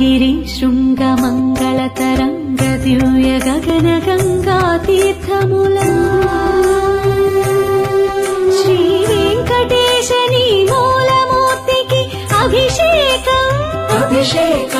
గిరి శృంగమంగళతరంగ దివ్య గగన గంగా తీర్థముల శ్రీ మూలమూర్తికి అభిషేకం అభిషేకం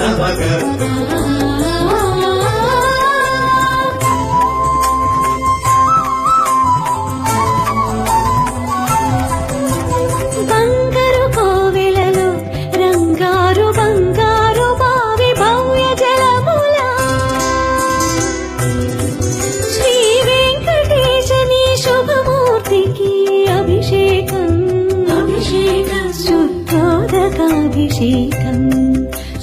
నమగ బంగారు కోవెలలో రంగారు బంగారు బావి భవ్య జలముల. శ్రీ అభిషేకం.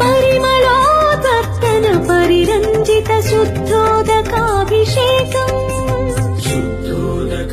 పరిమళోదత్తన పరిరంజిత శుద్ధోదకాభిషేకం. శుద్ధోదకాభిషేకం.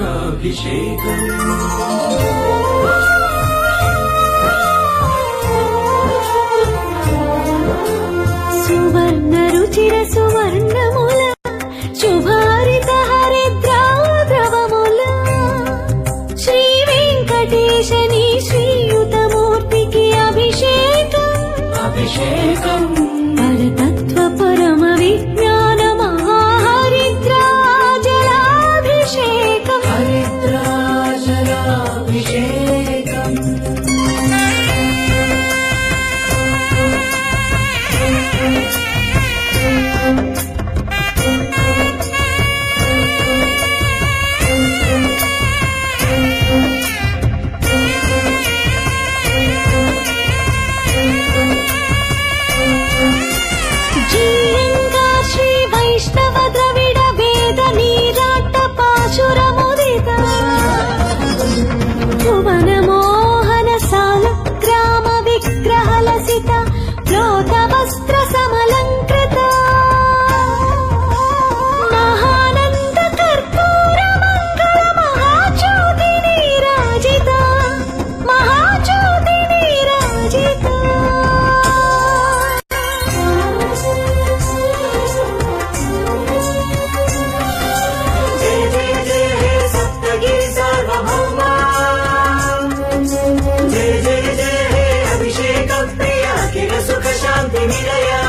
对你的爱。